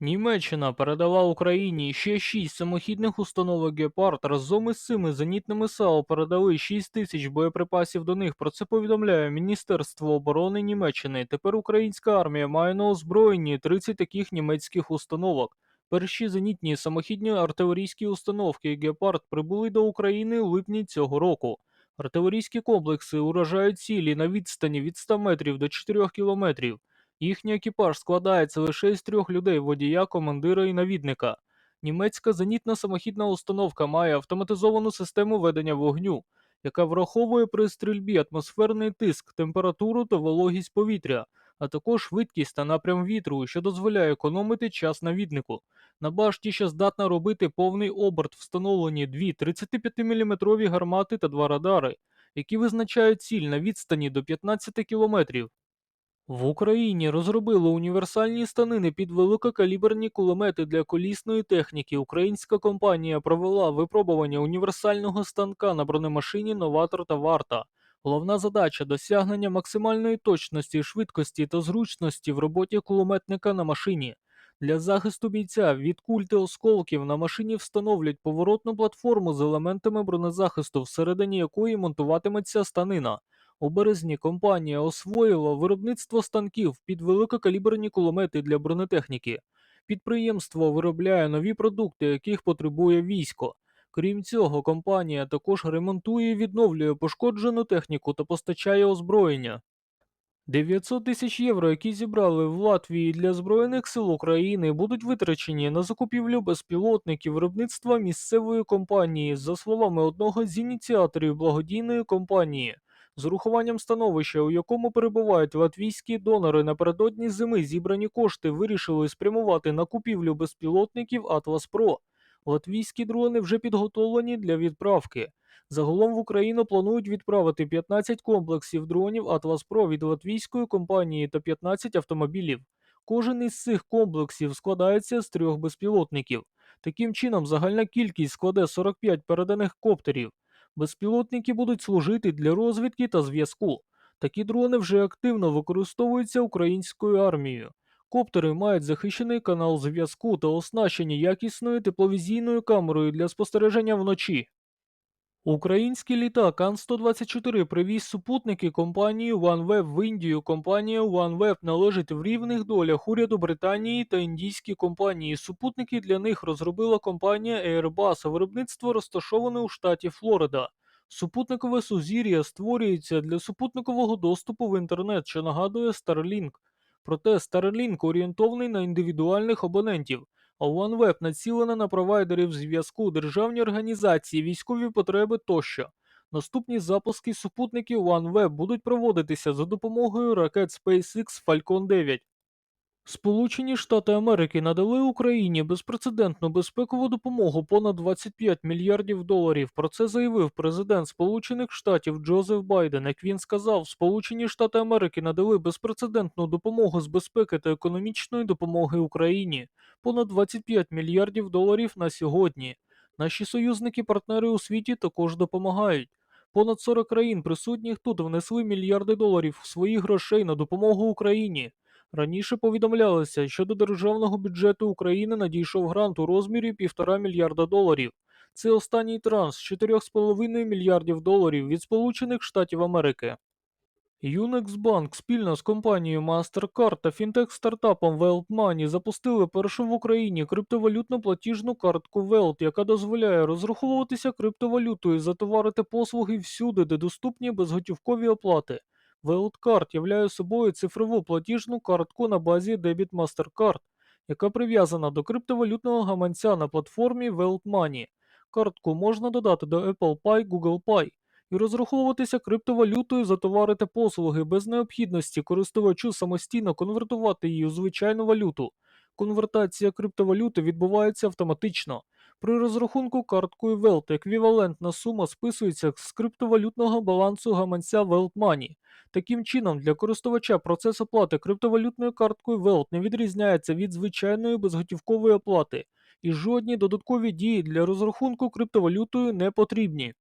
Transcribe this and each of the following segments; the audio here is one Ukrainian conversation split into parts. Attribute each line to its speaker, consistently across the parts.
Speaker 1: Німеччина передала Україні ще шість самохідних установок Гепард. Разом із цими зенітними САУ передали 6 тисяч боєприпасів до них. Про це повідомляє Міністерство оборони Німеччини. Тепер українська армія має на озброєнні 30 таких німецьких установок. Перші зенітні самохідні артилерійські установки Гепард прибули до України у липні цього року. Артилерійські комплекси уражають цілі на відстані від 100 метрів до 4 кілометрів. Їхній екіпаж складається лише із трьох людей водія, командира і навідника. Німецька зенітна самохідна установка має автоматизовану систему ведення вогню, яка враховує при стрільбі атмосферний тиск, температуру та вологість повітря, а також швидкість та напрям вітру, що дозволяє економити час навіднику. На башті ще здатна робити повний оберт встановлені дві 35-мм гармати та два радари, які визначають ціль на відстані до 15 кілометрів. В Україні розробили універсальні станини під великокаліберні кулемети для колісної техніки. Українська компанія провела випробування універсального станка на бронемашині Новатор та Варта. Головна задача досягнення максимальної точності, швидкості та зручності в роботі кулеметника на машині. Для захисту бійця від куль та осколків на машині встановлять поворотну платформу з елементами бронезахисту, всередині якої монтуватиметься станина. У березні компанія освоїла виробництво станків під великокаліберні кулемети для бронетехніки. Підприємство виробляє нові продукти, яких потребує військо. Крім цього, компанія також ремонтує і відновлює пошкоджену техніку та постачає озброєння. 900 тисяч євро, які зібрали в Латвії для Збройних сил України, будуть витрачені на закупівлю безпілотників виробництва місцевої компанії, за словами одного з ініціаторів благодійної компанії. З урахуванням становища, у якому перебувають латвійські донори напередодні зими, зібрані кошти вирішили спрямувати на купівлю безпілотників Atlas Pro. Латвійські дрони вже підготовлені для відправки. Загалом в Україну планують відправити 15 комплексів дронів Atlas Pro від латвійської компанії та 15 автомобілів. Кожен із цих комплексів складається з трьох безпілотників. Таким чином, загальна кількість складе 45 переданих коптерів. Безпілотники будуть служити для розвідки та зв'язку. Такі дрони вже активно використовуються українською армією. Коптери мають захищений канал зв'язку та оснащені якісною тепловізійною камерою для спостереження вночі. Український літак Ан-124 привіз супутники компанії OneWeb в Індію. Компанія OneWeb належить в рівних долях уряду Британії та індійській компанії. Супутники для них розробила компанія Airbus, а виробництво розташоване у штаті Флорида. Супутникове сузір'я створюється для супутникового доступу в інтернет, що нагадує Starlink. Проте Starlink орієнтований на індивідуальних абонентів. OneWeb націлена на провайдерів зв'язку, державні організації, військові потреби тощо. Наступні запуски супутників OneWeb будуть проводитися за допомогою ракет SpaceX Falcon 9. Сполучені Штати Америки надали Україні безпрецедентну безпекову допомогу понад 25 мільярдів доларів. Про це заявив президент Сполучених Штатів Джозеф Байден. Як він сказав, Сполучені Штати Америки надали безпрецедентну допомогу з безпеки та економічної допомоги Україні понад 25 мільярдів доларів на сьогодні. Наші союзники-партнери у світі також допомагають. Понад 40 країн присутніх тут внесли мільярди доларів своїх грошей на допомогу Україні. Раніше повідомлялося, що до державного бюджету України надійшов грант у розмірі 1,5 мільярда доларів. Це останній транш 4,5 мільярдів доларів від Сполучених Штатів Америки. Bank спільно з компанією MasterCard та фінтех-стартапом Welt запустили першу в Україні криптовалютну платіжну картку Welt, яка дозволяє розраховуватися криптовалютою за товари послуги всюди, де доступні безготівкові оплати. Wildcard являє собою цифрову платіжну картку на базі Debit MasterCard, яка прив'язана до криптовалютного гаманця на платформі Weld Money. Картку можна додати до Apple Pay, Google Pay і розраховуватися криптовалютою за товари та послуги без необхідності користувачу самостійно конвертувати її у звичайну валюту. Конвертація криптовалюти відбувається автоматично. При розрахунку карткою Welt еквівалентна сума списується з криптовалютного балансу гаманця Welt Money. Таким чином, для користувача процес оплати криптовалютною карткою Welt не відрізняється від звичайної безготівкової оплати, і жодні додаткові дії для розрахунку криптовалютою не потрібні.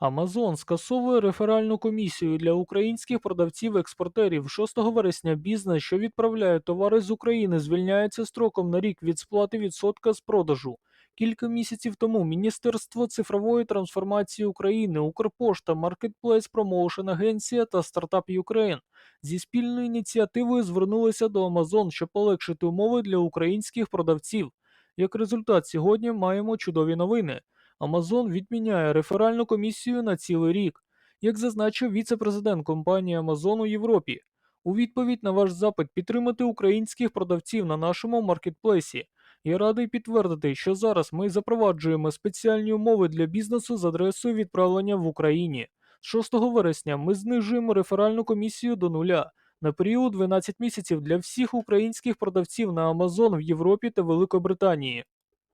Speaker 1: Amazon скасовує реферальну комісію для українських продавців-експортерів 6 вересня. Бізнес, що відправляє товари з України, звільняється строком на рік від сплати відсотка з продажу. Кілька місяців тому Міністерство цифрової трансформації України, Укрпошта, Marketplace Promotion Агенція та Стартап Ukraine зі спільною ініціативою звернулися до Amazon, щоб полегшити умови для українських продавців. Як результат, сьогодні маємо чудові новини. Amazon відміняє реферальну комісію на цілий рік, як зазначив віце-президент компанії Amazon у Європі. У відповідь на ваш запит підтримати українських продавців на нашому маркетплейсі. Я радий підтвердити, що зараз ми запроваджуємо спеціальні умови для бізнесу з адресою відправлення в Україні. З 6 вересня ми знижуємо реферальну комісію до нуля на період 12 місяців для всіх українських продавців на Amazon в Європі та Великобританії.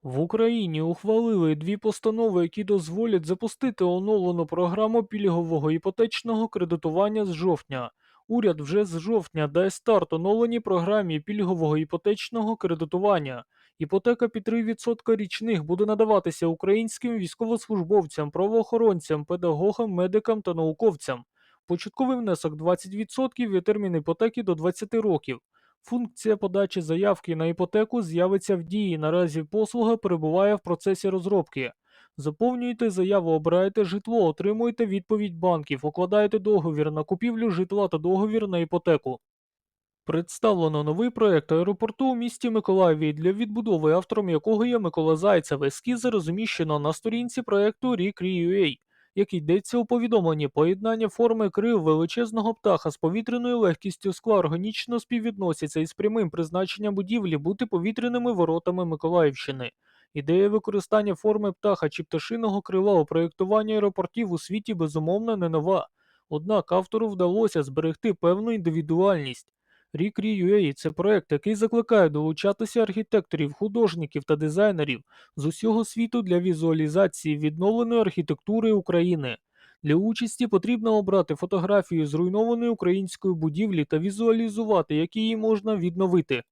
Speaker 1: В Україні ухвалили дві постанови, які дозволять запустити оновлену програму пільгового іпотечного кредитування з жовтня. Уряд вже з жовтня дає старт оновленій програмі пільгового іпотечного кредитування. Іпотека під 3% річних буде надаватися українським військовослужбовцям, правоохоронцям, педагогам, медикам та науковцям. Початковий внесок 20% і термін іпотеки до 20 років. Функція подачі заявки на іпотеку з'явиться в дії. Наразі послуга перебуває в процесі розробки. Заповнюєте заяву, обираєте житло, отримуєте відповідь банків, укладаєте договір на купівлю житла та договір на іпотеку. Представлено новий проект аеропорту у місті Миколаєві, для відбудови, автором якого є Микола Зайцев. Ескізи розміщено на сторінці проекту Рік.Ua, як йдеться у повідомленні, поєднання форми крил величезного птаха з повітряною легкістю скла органічно співвідносяться із прямим призначенням будівлі бути повітряними воротами Миколаївщини. Ідея використання форми птаха чи пташиного крила у проєктуванні аеропортів у світі безумовно не нова. Однак автору вдалося зберегти певну індивідуальність. Рік.Ua – це проект, який закликає долучатися архітекторів, художників та дизайнерів з усього світу для візуалізації відновленої архітектури України. Для участі потрібно обрати фотографію зруйнованої української будівлі та візуалізувати, як її можна відновити.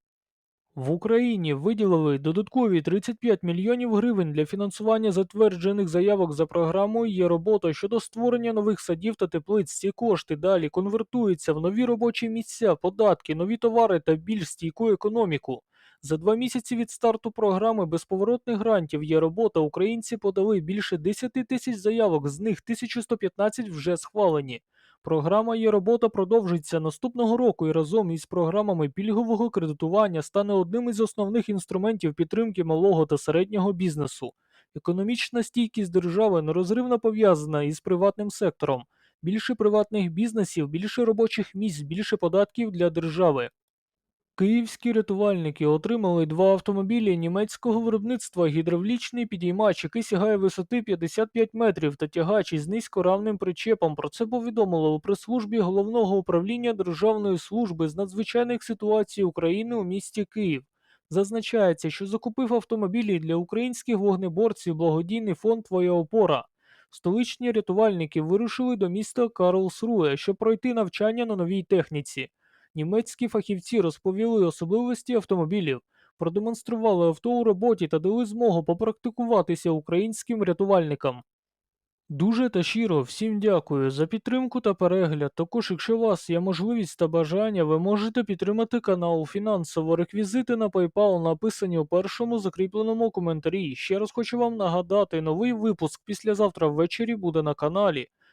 Speaker 1: В Україні виділили додаткові 35 мільйонів гривень для фінансування затверджених заявок за програмою є робота щодо створення нових садів та теплиць. Ці кошти далі конвертуються в нові робочі місця, податки, нові товари та більш стійку економіку. За два місяці від старту програми безповоротних грантів є робота. Українці подали більше 10 тисяч заявок, з них 1115 вже схвалені. Програма є робота продовжиться наступного року і разом із програмами пільгового кредитування стане одним із основних інструментів підтримки малого та середнього бізнесу. Економічна стійкість держави нерозривно пов'язана із приватним сектором. Більше приватних бізнесів, більше робочих місць, більше податків для держави. Київські рятувальники отримали два автомобілі німецького виробництва гідравлічний підіймач, який сягає висоти 55 метрів та тягач із низькоравним причепом. Про це повідомили у прес-службі головного управління Державної служби з надзвичайних ситуацій України у місті Київ. Зазначається, що закупив автомобілі для українських вогнеборців благодійний фонд Твоя опора. Столичні рятувальники вирушили до міста Карлсруе, щоб пройти навчання на новій техніці. Німецькі фахівці розповіли особливості автомобілів, продемонстрували авто у роботі та дали змогу попрактикуватися українським рятувальникам. Дуже та щиро всім дякую за підтримку та перегляд. Також, якщо у вас є можливість та бажання, ви можете підтримати канал фінансово. Реквізити на PayPal написані у першому закріпленому коментарі. Ще раз хочу вам нагадати, новий випуск післязавтра ввечері буде на каналі.